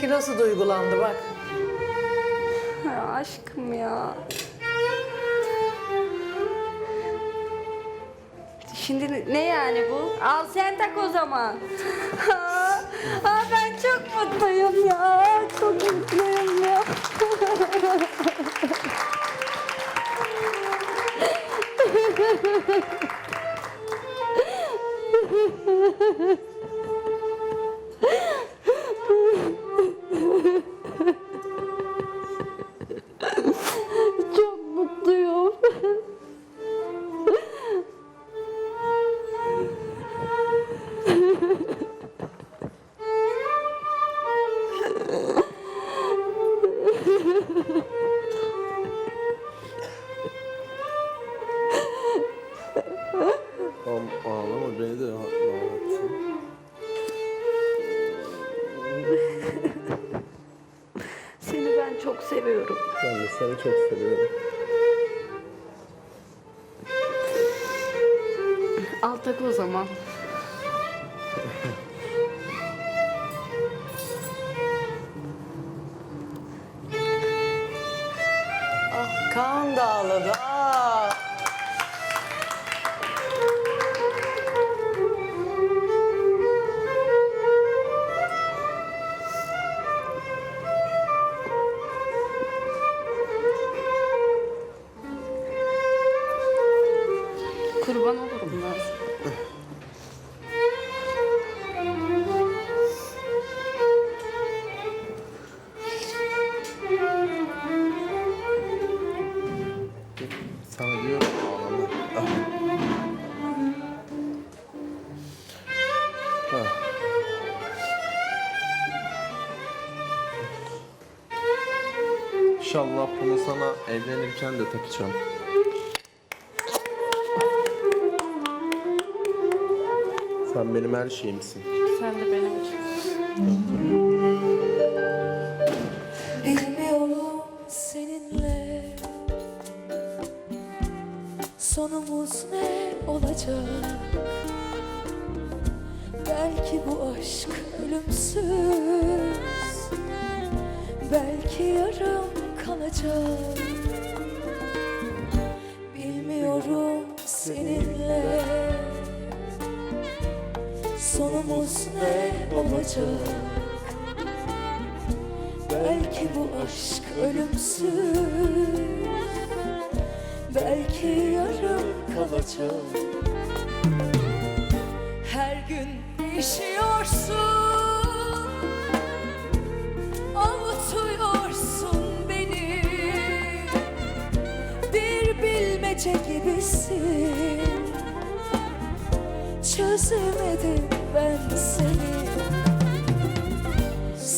Seninki nasıl duygulandı bak. Aşkım ya. Şimdi ne yani bu? Al sen tak o zaman. Aa, ben çok mutluyum ya. Çok mutluyum ya. Kaan da ağladı. Aa. Evlenirken de takacağım. Sen benim her şeyimsin. Sen de benim için. Bilmiyorum seninle Sonumuz ne olacak Belki bu aşk ölümsüz Belki yarım kalacak olacak Belki bu aşk ölümsüz. Belki yarım kalacak. Her gün değişiyorsun. Avutuyorsun beni. Bir bilmece gibisin. Çözemedim ben seni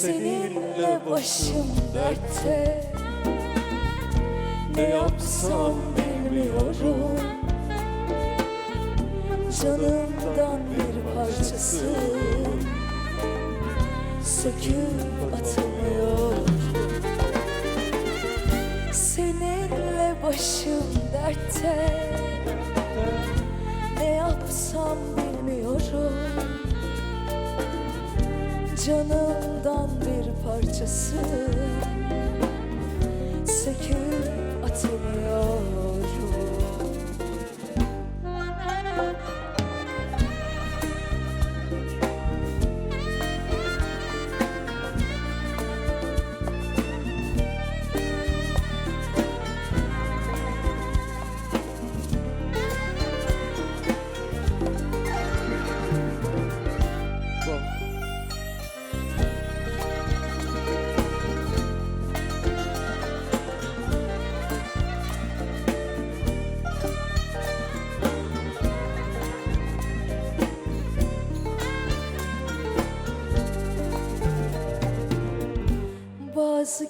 Seninle başım dertte. Ne yapsam bilmiyorum. Canımdan bir parçası Söküp atılıyor. Seninle başım dertte. Ne yapsam bilmiyorum Canımdan bir parçası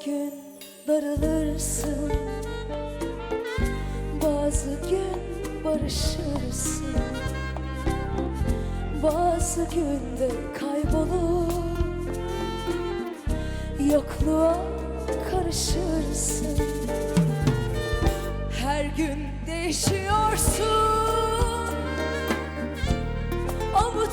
gün darılırsın. Bazı gün barışırsın. Bazı günde kaybolur. Yokluğa karışırsın. Her gün değişiyorsun. Avut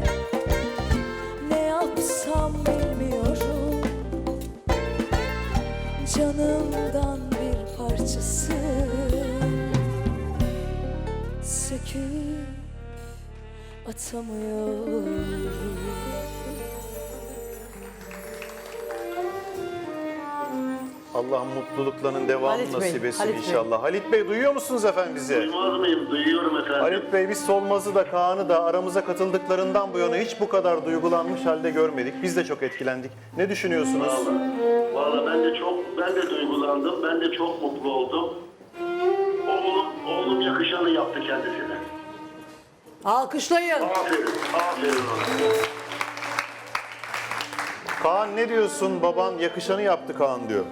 Söküp atamıyorum Allah mutluluklarının devamını Halit Bey, nasip etsin Halit Bey. inşallah. Halit Bey duyuyor musunuz efendim bizi? Duymaz mıyım? Duyuyorum efendim. Halit Bey biz Solmaz'ı da Kaan'ı da aramıza katıldıklarından bu yana hiç bu kadar duygulanmış halde görmedik. Biz de çok etkilendik. Ne düşünüyorsunuz? Vallahi, vallahi ben de çok, ben de duygulandım. Ben de çok mutlu oldum. Oğlum, oğlum yakışanı yaptı kendisine. Alkışlayın. Aferin, aferin ona. Kaan ne diyorsun? Baban yakışanı yaptı Kaan diyor.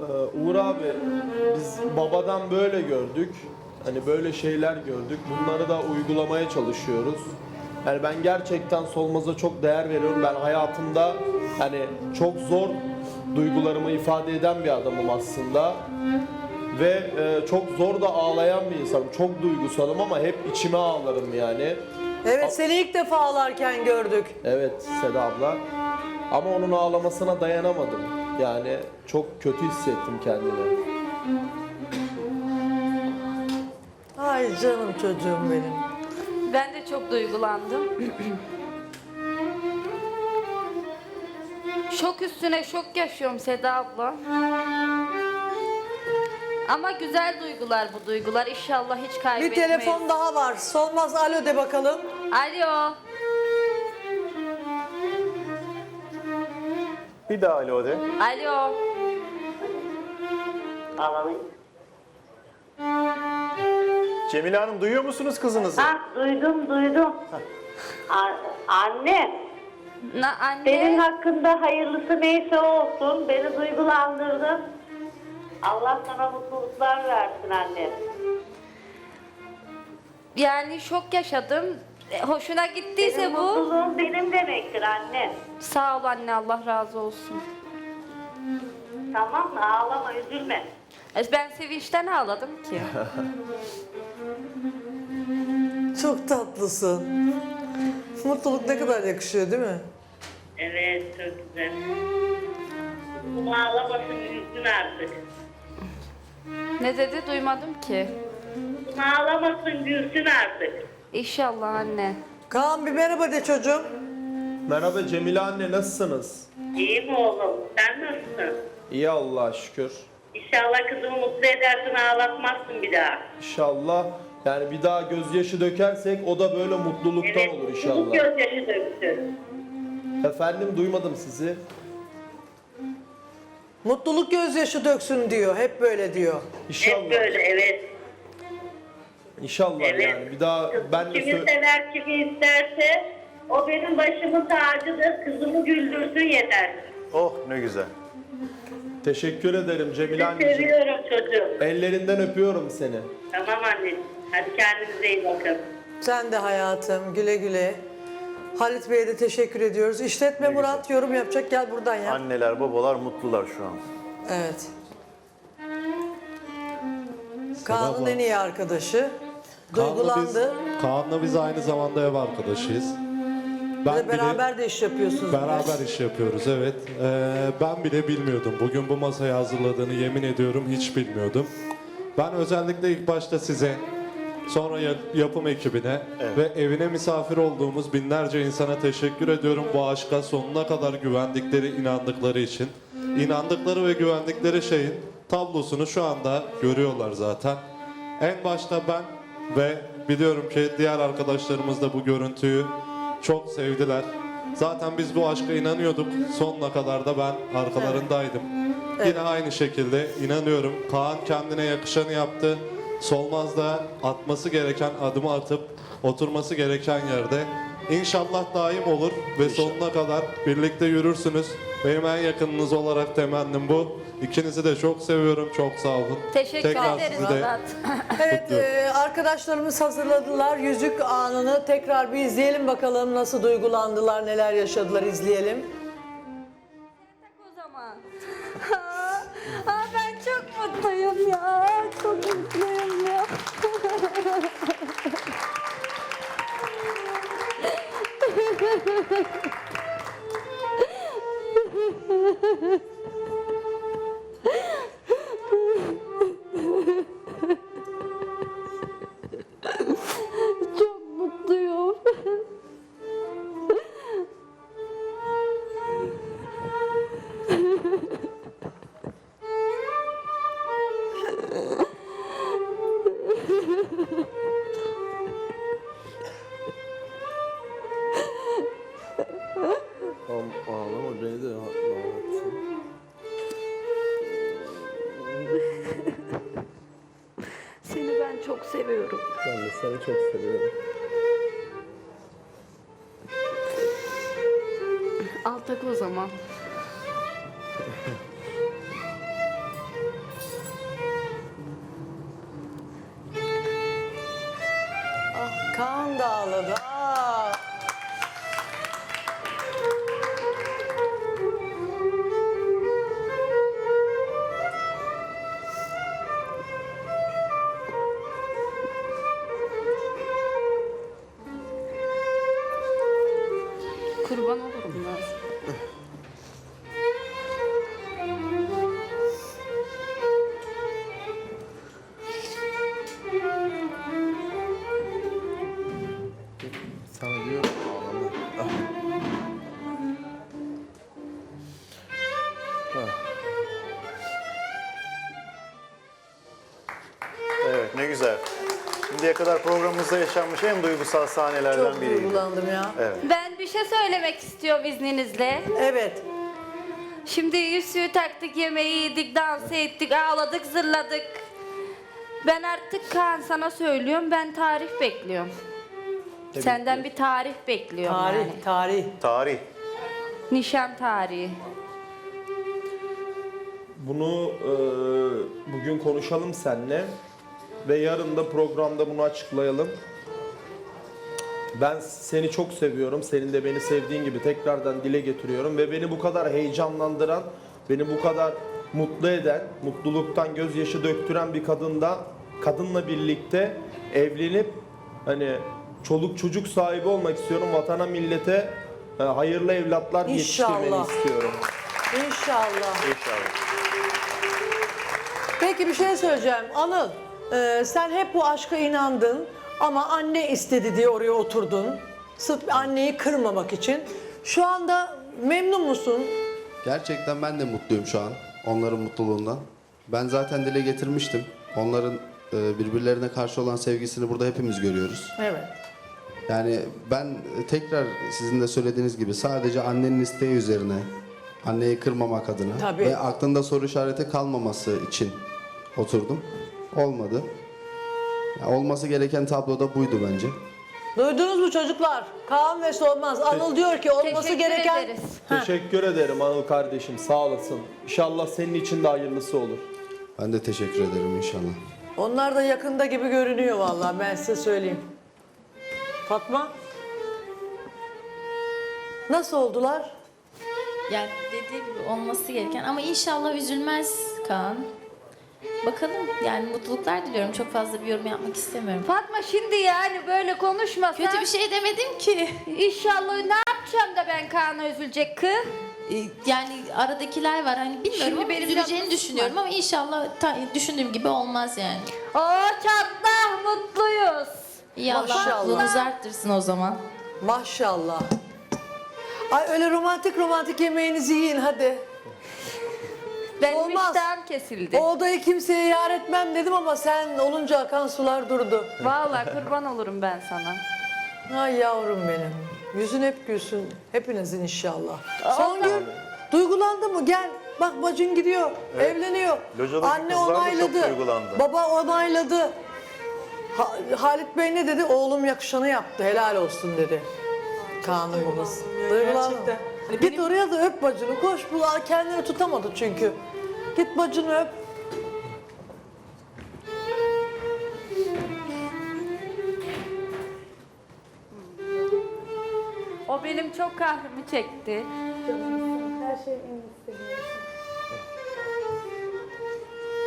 Ee, Uğur abi biz babadan böyle gördük. Hani böyle şeyler gördük. Bunları da uygulamaya çalışıyoruz. Yani ben gerçekten Solmaz'a çok değer veriyorum. Ben hayatımda hani çok zor duygularımı ifade eden bir adamım aslında. Ve e, çok zor da ağlayan bir insanım. Çok duygusalım ama hep içime ağlarım yani. Evet seni ilk defa ağlarken gördük. Evet Seda abla. Ama onun ağlamasına dayanamadım. Yani çok kötü hissettim kendimi. Ay canım çocuğum benim. Ben de çok duygulandım. şok üstüne şok yaşıyorum Seda abla. Ama güzel duygular bu duygular. İnşallah hiç Bir kaybetmeyiz. telefon daha var. Solmaz alo de bakalım. Alo. Bir daha alo de. Alo. Alalım. Cemile Hanım duyuyor musunuz kızınızı? Ha duydum duydum. A- anne Na anne. senin hakkında hayırlısı neyse olsun beni duygulandırdın. Allah sana mutluluklar versin anne. Yani şok yaşadım. E, Hoşuna gittiyse Senin bu. mutluluğun benim demektir anne. Sağ ol anne Allah razı olsun. Tamam mı? Ağlama üzülme. E, Ben sevinçten ağladım ki. Çok tatlısın. Mutluluk ne kadar yakışıyor değil mi? Evet çok güzel. Bunu ağlamasın üzsün artık. Ne dedi duymadım ki. Ağlamasın gülsün artık. İnşallah anne. Kaan bir merhaba de çocuğum. Merhaba Cemile anne nasılsınız? İyi mi oğlum? Sen nasılsın? İyi Allah'a şükür. İnşallah kızımı mutlu edersin ağlatmazsın bir daha. İnşallah yani bir daha gözyaşı dökersek o da böyle mutluluktan Evet, olur mutluluk inşallah. gözyaşı döksün. Efendim duymadım sizi. Mutluluk gözyaşı döksün diyor. Hep böyle diyor. Hep İnşallah. böyle evet. İnşallah Evet. yani bir daha ben de kimi sever kimi isterse o benim başımın tacıdır. Kızımı güldürsün yeter. Oh ne güzel. teşekkür ederim Cemile Sizi anneciğim. seviyorum çocuğum. Ellerinden öpüyorum seni. Tamam anneciğim. Hadi kendinize iyi bakın. Sen de hayatım güle güle. Halit Bey'e de teşekkür ediyoruz. İşletme Murat yorum yapacak. Gel buradan ya. Anneler babalar mutlular şu an. Evet. Kaan'ın en iyi arkadaşı. Duygulandı. Biz, Kaan'la biz aynı zamanda ev arkadaşıyız. Ben de beraber de iş yapıyorsunuz. beraber iş yapıyoruz evet. Ee, ben bile bilmiyordum. Bugün bu masayı hazırladığını yemin ediyorum hiç bilmiyordum. Ben özellikle ilk başta size, sonra ya- yapım ekibine ve evine misafir olduğumuz binlerce insana teşekkür ediyorum bu aşka sonuna kadar güvendikleri, inandıkları için. İnandıkları ve güvendikleri şeyin tablosunu şu anda görüyorlar zaten. En başta ben ve biliyorum ki diğer arkadaşlarımız da bu görüntüyü çok sevdiler. Zaten biz bu aşka inanıyorduk. Sonuna kadar da ben arkalarındaydım. Yine aynı şekilde inanıyorum. Kaan kendine yakışanı yaptı. Solmaz da atması gereken adımı atıp oturması gereken yerde. İnşallah daim olur ve sonuna kadar birlikte yürürsünüz. Benim en yakınınız olarak temennim bu. İkinizi de çok seviyorum. Çok sağ olun. Teşekkür Tekrar ederiz sizi de. Evet e, arkadaşlarımız hazırladılar yüzük anını. Tekrar bir izleyelim bakalım nasıl duygulandılar, neler yaşadılar izleyelim. Ha ha ha ha! Kadar programımızda yaşanmış en duygusal sahnelerden Çok biriydi. duygulandım ya. Ben bir şey söylemek istiyorum izninizle. Evet. Şimdi yüzüğü taktık, yemeği yedik, dans ettik, ağladık, zırladık. Ben artık Kaan sana söylüyorum, ben tarih bekliyorum. Senden bir tarih bekliyorum Tarih, yani. tarih. Tarih. Nişan tarihi. Bunu e, bugün konuşalım seninle ve yarın da programda bunu açıklayalım. Ben seni çok seviyorum. Senin de beni sevdiğin gibi tekrardan dile getiriyorum ve beni bu kadar heyecanlandıran, beni bu kadar mutlu eden, mutluluktan gözyaşı döktüren bir kadında kadınla birlikte evlenip hani çoluk çocuk sahibi olmak istiyorum. Vatana, millete e, hayırlı evlatlar yetiştirmeni İnşallah. istiyorum. İnşallah. İnşallah. Peki bir şey söyleyeceğim. Anıl, e, sen hep bu aşka inandın ama anne istedi diye oraya oturdun. Sırf anneyi kırmamak için. Şu anda memnun musun? Gerçekten ben de mutluyum şu an onların mutluluğundan. Ben zaten dile getirmiştim. Onların e, birbirlerine karşı olan sevgisini burada hepimiz görüyoruz. Evet. Yani ben tekrar sizin de söylediğiniz gibi sadece annenin isteği üzerine anneyi kırmamak adına Tabii. ve aklında soru işareti kalmaması için oturdum. Olmadı. Ya olması gereken tablo da buydu bence. Duydunuz mu çocuklar? Kaan ve Solmaz. Anıl diyor ki olması Teşekkür gereken... ederiz. Teşekkür ederim Anıl kardeşim sağ olasın. İnşallah senin için de hayırlısı olur. Ben de teşekkür ederim inşallah. Onlar da yakında gibi görünüyor vallahi ben size söyleyeyim. Fatma? Nasıl oldular? Yani dediği gibi olması gereken ama inşallah üzülmez Kaan. Bakalım yani mutluluklar diliyorum. Çok fazla bir yorum yapmak istemiyorum. Fatma şimdi yani böyle konuşmasan... Kötü bir şey demedim ki. İnşallah ne yapacağım da ben Kaan'a üzülecek kız? Ee, Yani aradakiler var hani bilmiyorum Şimdi ama benim üzüleceğini düşünüyorum ama inşallah ta- düşündüğüm gibi olmaz yani. Oo çatlah mutluyuz. İyi Allah Maşallah. mutluluğunuzu arttırsın o zaman. Maşallah. Ay öyle romantik romantik yemeğinizi yiyin hadi. İştahım kesildi. O odayı kimseye yar etmem dedim ama sen olunca akan sular durdu. Vallahi kurban olurum ben sana. Ay yavrum benim. Yüzün hep gülsün. Hepinizin inşallah. Songül duygulandı mı? Gel Bak bacın gidiyor, evleniyor. Locadaki Anne kızlar da çok onayladı. duygulandı. Baba onayladı. Ha- Halit Bey ne dedi? Oğlum yakışanı yaptı. Helal olsun dedi. Kaan'ın babası. Duygulandı. Git oraya da öp bacını. Koş bu kendini tutamadı çünkü. Git bacını öp. O benim çok kahrımı çekti.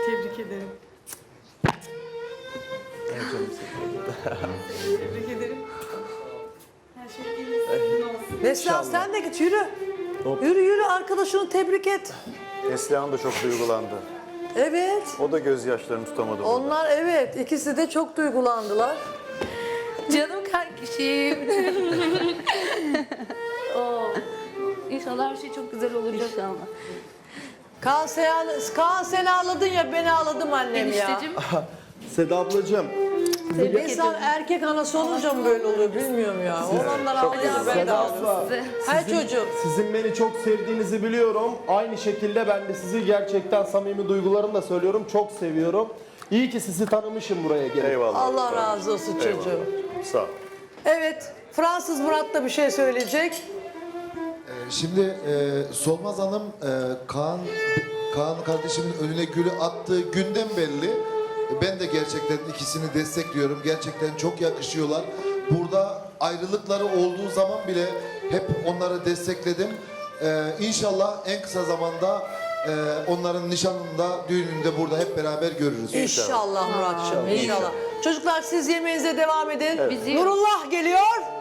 Tebrik ederim. Tebrik ederim. Neslihan sen de git yürü. Yürü yürü arkadaşını tebrik et. Neslihan da çok duygulandı. Evet. O da gözyaşlarını tutamadı. burada. Onlar evet ikisi de çok duygulandılar. Canım kankişim. Oo. İnşallah her şey çok güzel olacak. İnşallah. Kaan sen, Kaan sen ağladın ya ben ağladım annem ya. Enişteciğim Seda ablacığım İnsan erkek anası olunca mı böyle oluyor bilmiyorum ya. Olanlar ağlıyor ben de ağlıyorum. Her çocuğum. sizin beni çok sevdiğinizi biliyorum. Aynı şekilde ben de sizi gerçekten samimi duygularımla söylüyorum. Çok seviyorum. İyi ki sizi tanımışım buraya gelip. Eyvallah. Allah razı olsun çocuğum. Sağ ol. Evet Fransız Murat da bir şey söyleyecek. Şimdi e, Solmaz Hanım e, Kaan Kaan kardeşimin önüne gülü attığı günden belli. Ben de gerçekten ikisini destekliyorum. Gerçekten çok yakışıyorlar. Burada ayrılıkları olduğu zaman bile hep onları destekledim. E, inşallah en kısa zamanda e, onların nişanında, düğününde burada hep beraber görürüz. İnşallah Muratçığım inşallah. Çocuklar siz yemeğinize devam edin. Nurullah geliyor.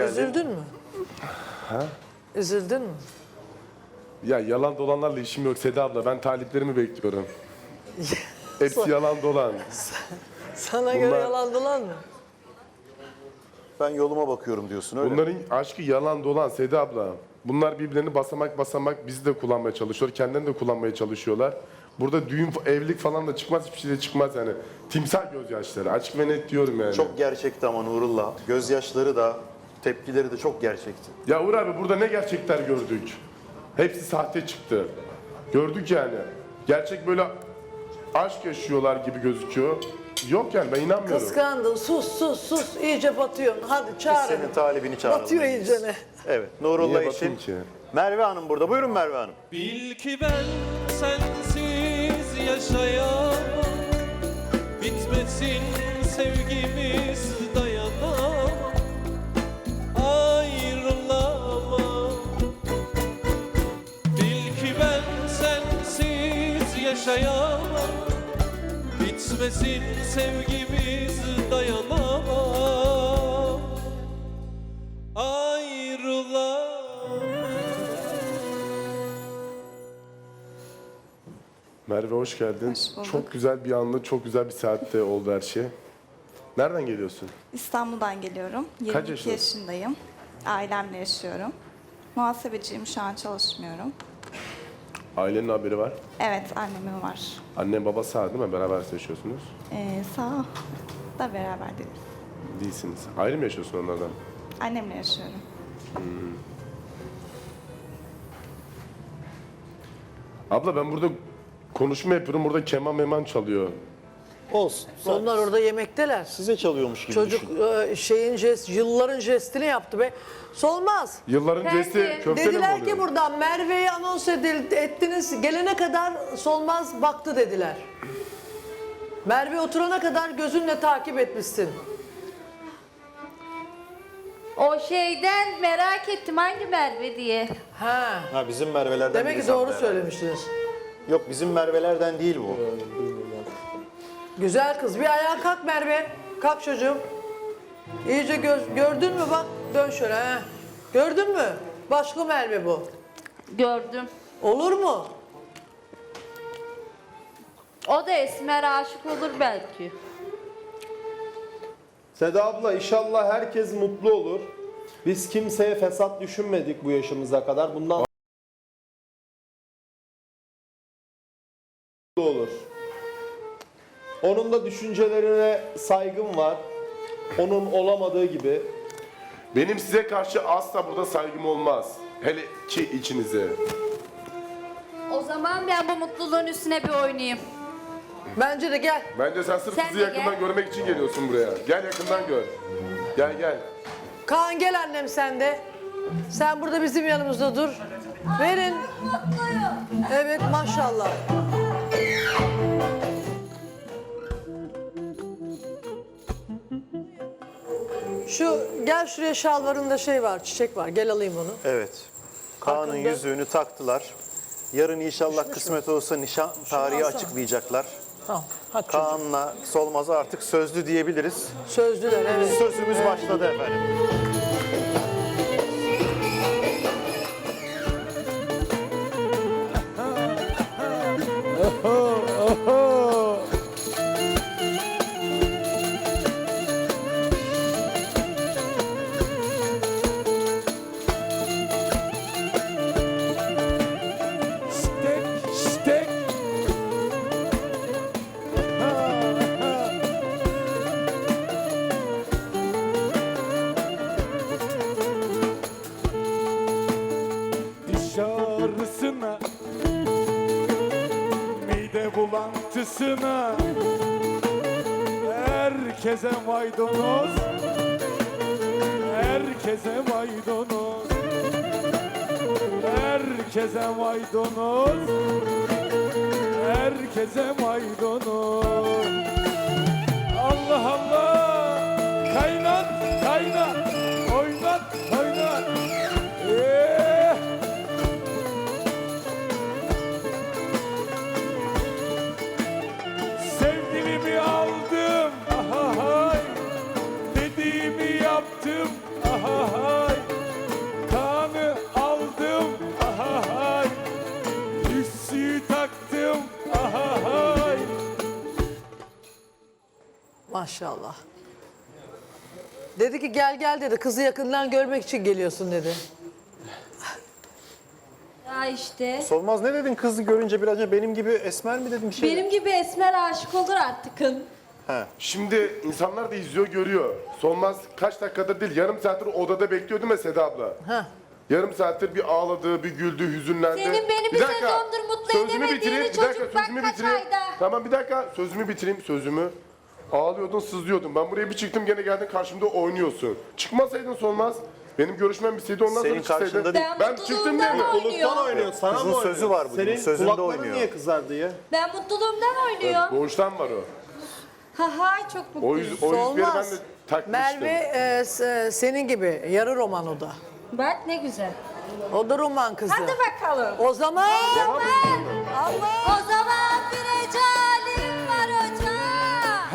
Geldin. Üzüldün mü? Üzüldün mü? Ya yalan dolanlarla işim yok Seda abla. Ben taliplerimi bekliyorum. Hepsi yalan dolan. Sana göre Bunlar- yalan dolan mı? Ben yoluma bakıyorum diyorsun öyle mi? Bunların aşkı yalan dolan Seda abla. Bunlar birbirlerini basamak basamak bizi de kullanmaya çalışıyor. Kendilerini de kullanmaya çalışıyorlar. Burada düğün, evlilik falan da çıkmaz, hiçbir şey de çıkmaz yani. Timsah gözyaşları. Açık ve net diyorum yani. Çok gerçekti ama Nurullah. Gözyaşları da tepkileri de çok gerçekti. Ya Uğur abi burada ne gerçekler gördük? Hepsi sahte çıktı. Gördük yani. Gerçek böyle aşk yaşıyorlar gibi gözüküyor. Yok yani ben inanmıyorum. Kıskandın. Sus sus sus. İyice batıyorsun. Hadi Biz çağırın. senin talibini çağıralım. Batıyor iyicene. Evet Nurullah Niye için ki? Merve Hanım burada. Buyurun Merve Hanım. Bil ki ben sensiz yaşayamam Bitmesin sevgimiz yaşayamam Bitmesin sevgimiz dayanamam Ayrılamam Merve hoş geldin. Çok güzel bir anda, çok güzel bir saatte oldu her şey. Nereden geliyorsun? İstanbul'dan geliyorum. 22 yaşındasın? yaşındayım. Ailemle yaşıyorum. Muhasebeciyim şu an çalışmıyorum. Ailenin haberi var. Evet annemin var. Annem baba sağ değil mi? Beraber yaşıyorsunuz. Ee, sağ da beraber değiliz. Değilsiniz. Ayrı mı yaşıyorsun onlardan? Annemle yaşıyorum. Abla ben burada konuşma yapıyorum. Burada keman meman çalıyor. Olsun. Onlar orada yemekteler. Size çalıyormuş gibi Çocuk düşün. e, şeyin jest, yılların jestini yaptı be. Solmaz. Yılların Bence cesti köfteli mi Dediler oluyor? ki buradan Merve'yi anons edil- ettiniz. Gelene kadar Solmaz baktı dediler. Merve oturana kadar gözünle takip etmişsin. o şeyden merak ettim hangi Merve diye. Ha. Ha bizim Merve'lerden Demek biri ki doğru sandı herhalde. söylemiştiniz. Yok bizim Merve'lerden değil bu. Güzel kız. Bir ayağa kalk Merve. Kalk çocuğum. İyice göz, gördün mü bak. Dön şöyle ha. Gördün mü? Başka Merve bu. Gördüm. Olur mu? O da Esmer aşık olur belki. Seda abla inşallah herkes mutlu olur. Biz kimseye fesat düşünmedik bu yaşımıza kadar. Bundan Onun da düşüncelerine saygım var. Onun olamadığı gibi. Benim size karşı asla burada saygım olmaz. Hele ki içinize. O zaman ben bu mutluluğun üstüne bir oynayayım. Bence de gel. Bence sen sırf Sen kızı de yakından gel. görmek için geliyorsun buraya. Gel yakından gör. Gel gel. Kaan gel annem sen de. Sen burada bizim yanımızda dur. Verin. Evet maşallah. Şu gel şuraya şalvarında şey var, çiçek var. Gel alayım onu. Evet. Kaan'ın Hakkında- yüzüğünü taktılar. Yarın inşallah kısmet olursa nişan tarihi alsana. açıklayacaklar. Tamam. Hadi çocuğum. Kaan'la Solmaz'a artık sözlü diyebiliriz. Sözlüler evet. Sözümüz başladı efendim. Maydanoz. Herkese maydanoz. Herkese maydanoz. Herkese maydanoz Maşallah. Dedi ki gel gel dedi. Kızı yakından görmek için geliyorsun dedi. Ya işte. Solmaz ne dedin kızı görünce biraz önce benim gibi esmer mi dedim bir şey? Benim gibi esmer aşık olur artıkın. He. Şimdi insanlar da izliyor görüyor. Solmaz kaç dakikadır değil yarım saattir odada bekliyor değil mi Seda abla? Ha. Yarım saattir bir ağladı, bir güldü, hüzünlendi. Senin beni bir sezondur mutlu sözümü edemediğini bitireyim, bir çocuk dakika, bak sözümü kaç bitireyim. ayda. Tamam bir dakika, sözümü bitireyim, sözümü. Ağlıyordun, sızlıyordun. Ben buraya bir çıktım gene geldin karşımda oynuyorsun. Çıkmasaydın Solmaz. Benim görüşmem bitseydi ondan Senin sonra çıksaydın. karşında değil. Ben çıktım değil mi? Oynuyor. oynuyor. Sana Kızın mı oynuyor? sözü var bugün, Senin sözünde kulakların oynuyor. niye kızar diye? Ben mutluluğumdan oynuyorum. Doğuştan var o. Ha ha çok O, mutluyum. yüz, o yüzleri ben Solmaz. de takmıştım. Merve e, s- senin gibi yarı roman o da. Bak ne güzel. O da roman kızı. Hadi bakalım. O zaman Allah. O zaman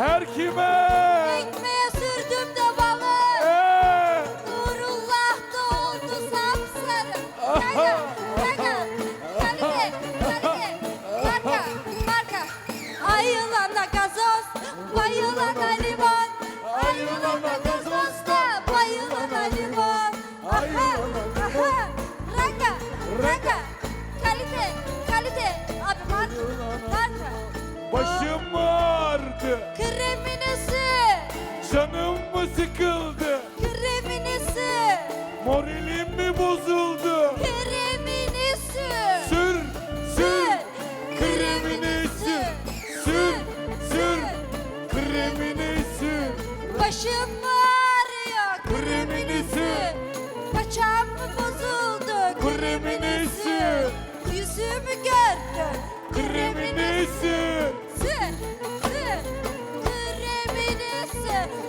Her kime Ekmeğe sürdüm de balı. Ee, Nurullah da oldu sapsarı. Kaka, kaka, kalite, kalite, marka, marka. Ayılana gazoz, bayılana limon. Ayılana gazoz da bayılana limon. Aha, aha. Kalite, kalite. Abi marka, marka. Başım ağrıdı. Kreminisi, Canım mı sıkıldı? Kreminisi, Moralim mi bozuldu? Kreminisi. Sür sür. Kremini sür Sür sür. Kremini sür Başım ağrıyor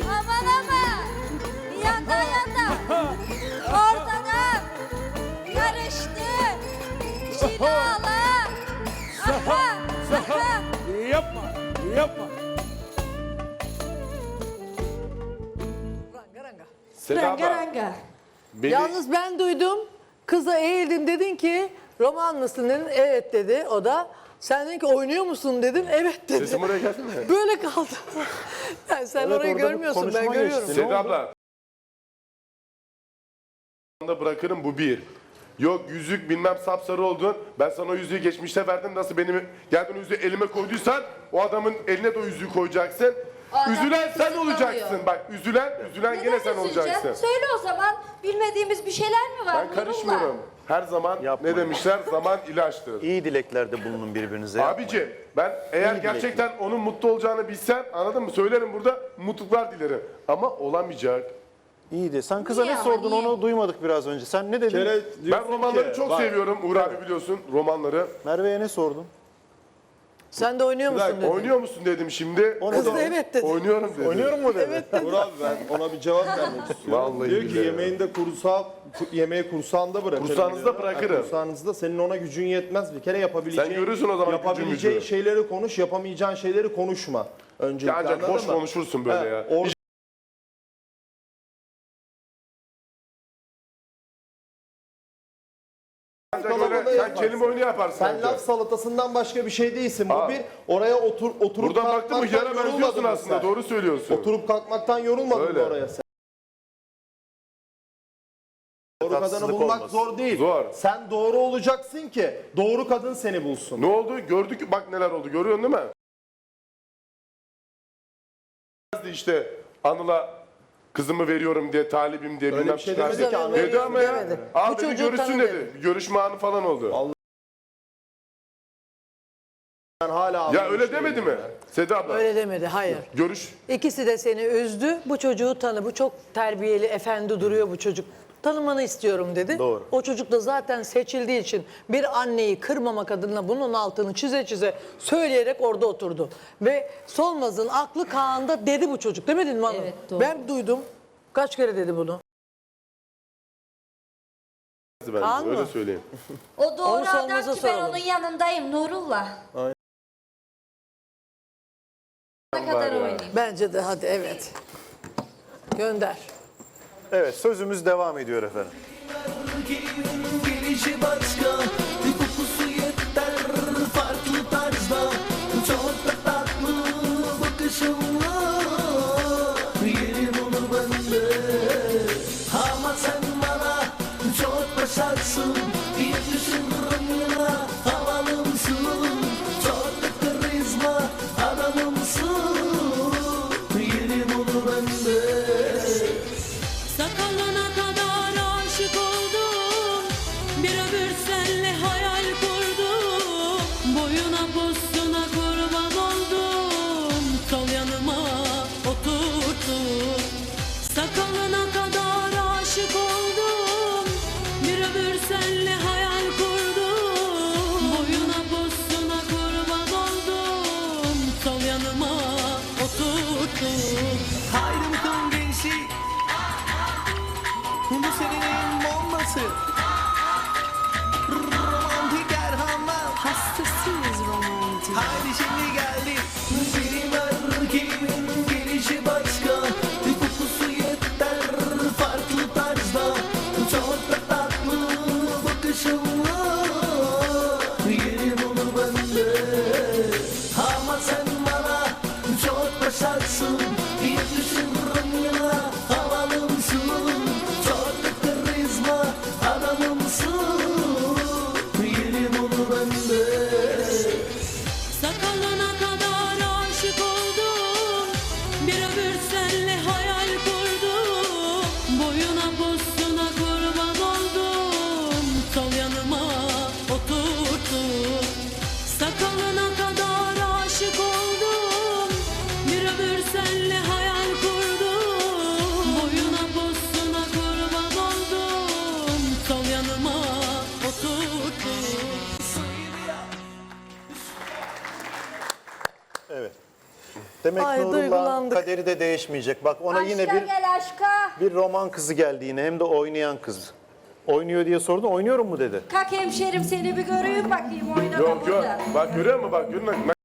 Aman aman Yanda yanda Ortadan Karıştı Şilala Aha aha Yapma yapma Ranga ranga. Ranga beni, Yalnız ben duydum. Kıza eğildim dedin ki roman mısın dedin. Evet dedi o da. Sen dedin ki oynuyor musun dedin. Evet dedi. sesim oraya geldi mi? Böyle kaldı. yani sen Evet, orayı orada bir görmüyorsun ben konuşma görüyorum. geçti. Seda abla, da bırakırım bu bir. Yok yüzük bilmem sapsarı oldun. Ben sana o yüzüğü geçmişte verdim. Nasıl benim geldin o yüzüğü elime koyduysan o adamın eline de o yüzüğü koyacaksın. O adam Üzülen sen olacaksın. Bak üzülen, üzülen gene sen olacaksın. Söyle o zaman bilmediğimiz bir şeyler mi var? Ben karışmıyorum. Her zaman Yapmayın. ne demişler? Zaman ilaçtır. İyi dileklerde bulunun birbirinize. Abici ben eğer İyi gerçekten onun mutlu olacağını bilsem anladın mı? Söylerim burada mutluluklar dilerim. Ama olamayacak. İyi de sen kıza Niye ne ama, sordun niye? onu duymadık biraz önce. Sen ne dedin? Kere Ben romanları ki, çok bak, seviyorum. Uğur abi biliyorsun romanları. Merve'ye ne sordun? Sen de oynuyor musun dakika, dedi. Oynuyor musun dedim şimdi. O ne Kız da dedi? evet dedi. Oynuyorum dedi. Oynuyorum mu dedi? Uğur abi ben ona bir cevap vermek istiyorum. Vallahi Diyor ki billahi. yemeğinde kursal, ku- yemeği kursağında bırakırım. Kursağınızda diyor. bırakırım. Yani kursağınızda senin ona gücün yetmez bir kere yapabileceğin. Sen görürsün o zaman Yapabileceğin gücümüzü. şeyleri konuş, yapamayacağın şeyleri konuşma. Öncelikle Ya ancak anladın boş mı? konuşursun böyle Ha, ya. orada sen yaparsın. kelime oyunu yaparsın. Sen ancak. laf salatasından başka bir şey değilsin. Bu Aa. bir oraya otur oturup Buradan baktın mı kalkmaktan benziyorsun yorulmadın mı aslında. sen? Doğru söylüyorsun. Oturup kalkmaktan yorulmadın Öyle. mı oraya sen? Doğru kadını Tatsızlık bulmak olmasın. zor değil. Zor. Sen doğru olacaksın ki doğru kadın seni bulsun. Ne oldu? Gördük bak neler oldu. Görüyorsun değil mi? işte Anıl'a kızımı veriyorum diye, talibim diye Öyle bilmem bir şey demedi ki Anıl. Dedi ama ya. Demedi. Bu dedi çocuğu görüşsün tanı dedi. Görüşme anı falan oldu. Allah- Ben hala ya anlamış öyle demedi değilim mi? ya. Seda abla. Öyle demedi hayır. Görüş. İkisi de seni üzdü. Bu çocuğu tanı. Bu çok terbiyeli, efendi duruyor bu çocuk. Tanımanı istiyorum dedi. Doğru. O çocuk da zaten seçildiği için bir anneyi kırmamak adına bunun altını çize çize söyleyerek orada oturdu. Ve Solmaz'ın aklı Kaan'da dedi bu çocuk. Demedin mi hanım? Evet, doğru. Ben duydum. Kaç kere dedi bunu? bence, Kaan öyle mı? söyleyeyim. O doğru Onu adam ki ben soralım. onun yanındayım Nurullah. Ne kadar ya. oynayayım. Bence de hadi evet. Gönder. Evet sözümüz devam ediyor efendim. Ama sen bana Çok başarsın kaderi de değişmeyecek. Bak ona Aşka yine bir gel aşka. bir roman kızı geldi yine hem de oynayan kız. Oynuyor diye sordun. Oynuyorum mu dedi. Kalk hemşerim seni bir göreyim bakayım oynama Yok yok. burada. Bak görüyor musun bak görüyor musun?